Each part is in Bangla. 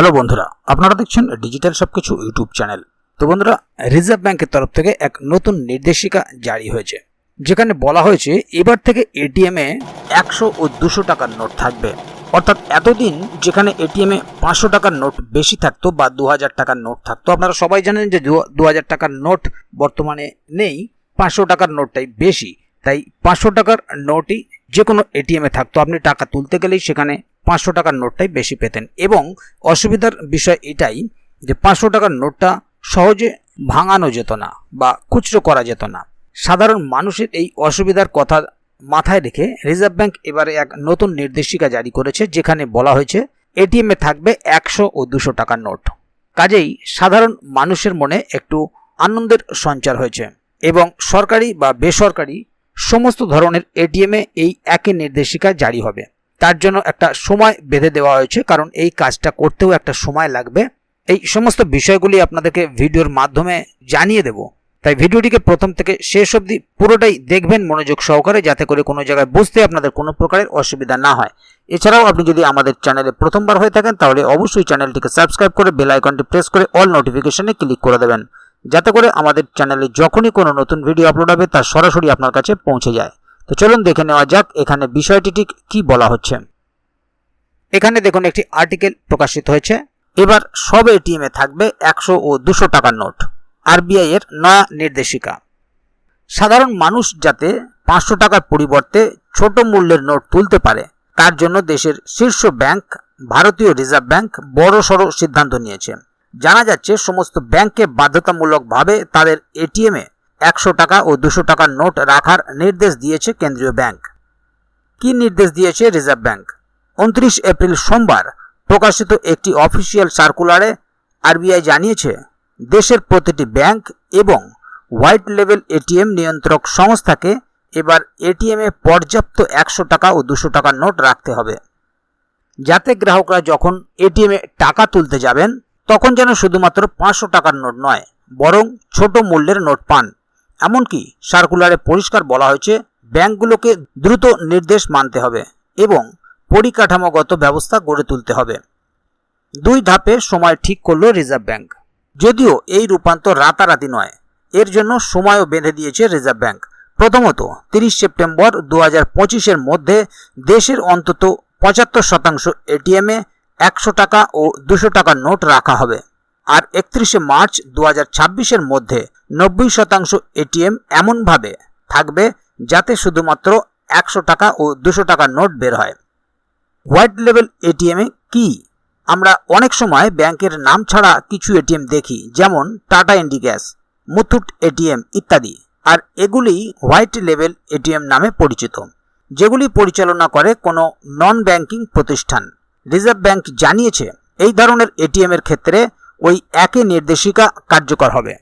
হ্যালো বন্ধুরা, আপনারা দেখছেন ডিজিটাল সবকিছু ইউটিউব চ্যানেল। তো বন্ধুরা, রিজার্ভ ব্যাংকের তরফ থেকে এক নতুন নির্দেশিকা জারি হয়েছে, যেখানে বলা হয়েছে এবার থেকে এটিএমে একশো ও দুশো টাকার নোট থাকবে। অর্থাৎ এতদিন যেখানে এটিএমে পাঁচশো টাকার নোট বেশি থাকতো বা দু হাজার টাকার নোট থাকতো, আপনারা সবাই জানেন যে দু হাজার টাকার নোট বর্তমানে নেই, পাঁচশো টাকার নোটটাই বেশি। তাই পাঁচশো টাকার নোটই যে কোনো এটিএমে থাকতো। আপনি টাকা তুলতে গেলেই সেখানে পাঁচশো টাকার নোটটাই বেশি পেতেন। এবং অসুবিধার বিষয় এটাই যে পাঁচশো টাকার নোটটা সহজে ভাঙানো যেত না বা খুচরো করা যেত না। সাধারণ মানুষের এই অসুবিধার কথা মাথায় রেখে রিজার্ভ ব্যাংক এবারে এক নতুন নির্দেশিকা জারি করেছে, যেখানে বলা হয়েছে এটিএমে থাকবে একশো ও দুশো টাকার নোট। কাজেই সাধারণ মানুষের মনে একটু আনন্দের সঞ্চার হয়েছে এবং সরকারি বা বেসরকারি সমস্ত ধরনের এটিএমে এই একই নির্দেশিকা জারি হবে। তার জন্য একটা সময় বেঁধে দেওয়া হয়েছে, কারণ এই কাজটা করতেও একটা সময় লাগবে। এই সমস্ত বিষয়গুলি আপনাদেরকে ভিডিওর মাধ্যমে জানিয়ে দেব। তাই ভিডিওটিকে প্রথম থেকে শেষ অবধি পুরোটাই দেখবেন মনোযোগ সহকারে, যাতে করে কোনো জায়গায় বুঝতে আপনাদের কোনো প্রকারের অসুবিধা না হয়। এছাড়াও আপনি যদি আমাদের চ্যানেলে প্রথমবার হয়ে থাকেন, তাহলে অবশ্যই চ্যানেলটিকে সাবস্ক্রাইব করে বেল আইকনটি প্রেস করে অল নোটিফিকেশনে ক্লিক করে দেবেন। যাতে করে আমাদের চ্যানেলে যখনই কোনো নতুন ভিডিও আপলোড হবে, তা সরাসরি আপনার কাছে পৌঁছে যায়। তো চলুন দেখে নেওয়া যাক এখানে বিষয়টি ঠিক কী বলা হচ্ছে। এখানে দেখুন একটি আর্টিকেল প্রকাশিত হয়েছে। এবার সব এটিএমে থাকবে একশো ও দুশো টাকার নোট। আরবিআই এর নয়া নির্দেশিকা। সাধারণ মানুষ যাতে পাঁচশো টাকার পরিবর্তে ছোট মূল্যের নোট তুলতে পারে, তার জন্য দেশের শীর্ষ ব্যাংক, ভারতীয় রিজার্ভ ব্যাংক বড় সড়ো সিদ্ধান্ত নিয়েছে। জানা যাচ্ছে সমস্ত ব্যাংকে বাধ্যতামূলকভাবে তাদের এটিএমে একশো টাকা ও দুশো টাকার নোট রাখার নির্দেশ দিয়েছে কেন্দ্রীয় ব্যাংক। কি নির্দেশ দিয়েছে রিজার্ভ ব্যাংক? উনত্রিশ এপ্রিল সোমবার প্রকাশিত একটি অফিসিয়াল সার্কুলারে আরবিআই জানিয়েছে, দেশের প্রতিটি ব্যাংক এবং হোয়াইট লেভেল এটিএম নিয়ন্ত্রক সংস্থাকে এবার এটিএমে পর্যাপ্ত একশো টাকা ও দুশো টাকার নোট রাখতে হবে। যাতে গ্রাহকরা যখন এটিএমে টাকা তুলতে যাবেন, তখন যেন শুধুমাত্র পাঁচশো টাকার নোট নয়, বরং ছোট মূল্যের নোট পান। এমনকি সার্কুলারে পরিষ্কার বলা হয়েছে, ব্যাংকগুলোকে দ্রুত নির্দেশ মানতে হবে এবং পরিকাঠামোগত ব্যবস্থা গড়ে তুলতে হবে। দুই ধাপে সময় ঠিক করল রিজার্ভ ব্যাংক। যদিও এই রূপান্তর রাতারাতি নয়, এর জন্য সময়ও বেঁধে দিয়েছে রিজার্ভ ব্যাংক। প্রথমত তিরিশ সেপ্টেম্বর দু হাজার পঁচিশের মধ্যে দেশের অন্তত পঁচাত্তর শতাংশ এটিএমে একশো টাকা ও দুশো টাকার নোট রাখা হবে। আর একত্রিশে মার্চ দু হাজার মধ্যে নব্বই শতাংশ এটিএম এমনভাবে থাকবে যাতে শুধুমাত্র একশো টাকা ও দুশো টাকার নোট বের হয়। হোয়াইট লেভেল এটিএমে কি? আমরা অনেক সময় ব্যাংকের নাম ছাড়া কিছু এটিএম দেখি, যেমন টাটা ইন্ডিগ্যাস, মুথুট এটিএম ইত্যাদি, আর এগুলি হোয়াইট লেভেল এটিএম নামে পরিচিত, যেগুলি পরিচালনা করে কোনো নন ব্যাংকিং প্রতিষ্ঠান। রিজার্ভ ব্যাংক জানিয়েছে, এই ধরনের এটিএম এর ক্ষেত্রে ওই একই নির্দেশিকা কার্যকর হবে।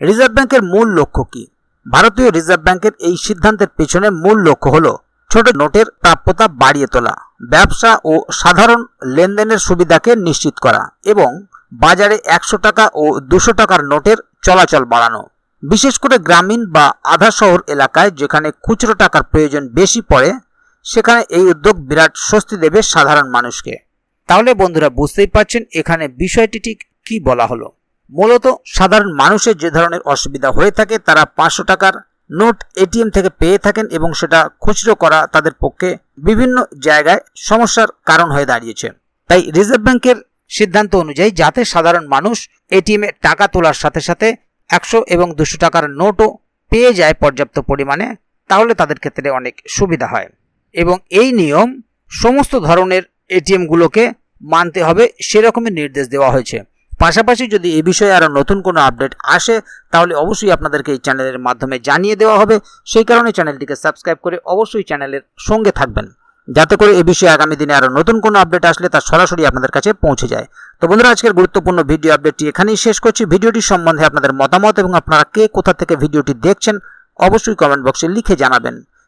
রিজার্ভ ব্যাংকের মূল লক্ষ্য কি? ভারতীয় রিজার্ভ ব্যাংকের এই সিদ্ধান্তের পেছনে মূল লক্ষ্য হল ছোট নোটের প্রাপ্যতা বাড়িয়ে তোলা, ব্যবসা ও সাধারণ লেনদেনের সুবিধাকে নিশ্চিত করা এবং বাজারে একশো টাকা ও দুশো টাকার নোটের চলাচল বাড়ানো। বিশেষ করে গ্রামীণ বা আধা শহর এলাকায় যেখানে খুচরো টাকার প্রয়োজন বেশি পড়ে, সেখানে এই উদ্যোগ বিরাট স্বস্তি দেবে সাধারণ মানুষকে। তাহলে বন্ধুরা বুঝতেই পারছেন এখানে বিষয়টি ঠিক কি বলা হলো। মূলত সাধারণ মানুষের যে ধরনের অসুবিধা হয়ে থাকে, তারা পাঁচশো টাকার নোট এটিএম থেকে পেয়ে থাকেন এবং সেটা খুচরো করা তাদের পক্ষে বিভিন্ন জায়গায় সমস্যার কারণ হয়ে দাঁড়িয়েছে। তাই রিজার্ভ ব্যাংকের সিদ্ধান্ত অনুযায়ী যাতে সাধারণ মানুষ এটিএমে টাকা তোলার সাথে সাথে একশো এবং দুশো টাকার নোটও পেয়ে যায় পর্যাপ্ত পরিমাণে, তাহলে তাদের ক্ষেত্রে অনেক সুবিধা হয়। এবং এই নিয়ম সমস্ত ধরনের এটিএমগুলোকে মানতে হবে, সেরকমই নির্দেশ দেওয়া হয়েছে। পাশাপাশি যদি এ বিষয়ে আরও নতুন কোনো আপডেট আসে, তাহলে অবশ্যই আপনাদেরকে এই চ্যানেলের মাধ্যমে জানিয়ে দেওয়া হবে। সেই কারণে চ্যানেলটিকে সাবস্ক্রাইব করে অবশ্যই চ্যানেলের সঙ্গে থাকবেন, যাতে করে এ বিষয়ে আগামী দিনে আরও নতুন কোনো আপডেট আসলে তা সরাসরি আপনাদের কাছে পৌঁছে যায়। তো বন্ধুরা, আজকের গুরুত্বপূর্ণ ভিডিও আপডেটটি এখানেই শেষ করছি। ভিডিওটি সম্বন্ধে আপনাদের মতামত এবং আপনারা কে কোথা থেকে ভিডিওটি দেখছেন, অবশ্যই কমেন্ট বক্সে লিখে জানাবেন।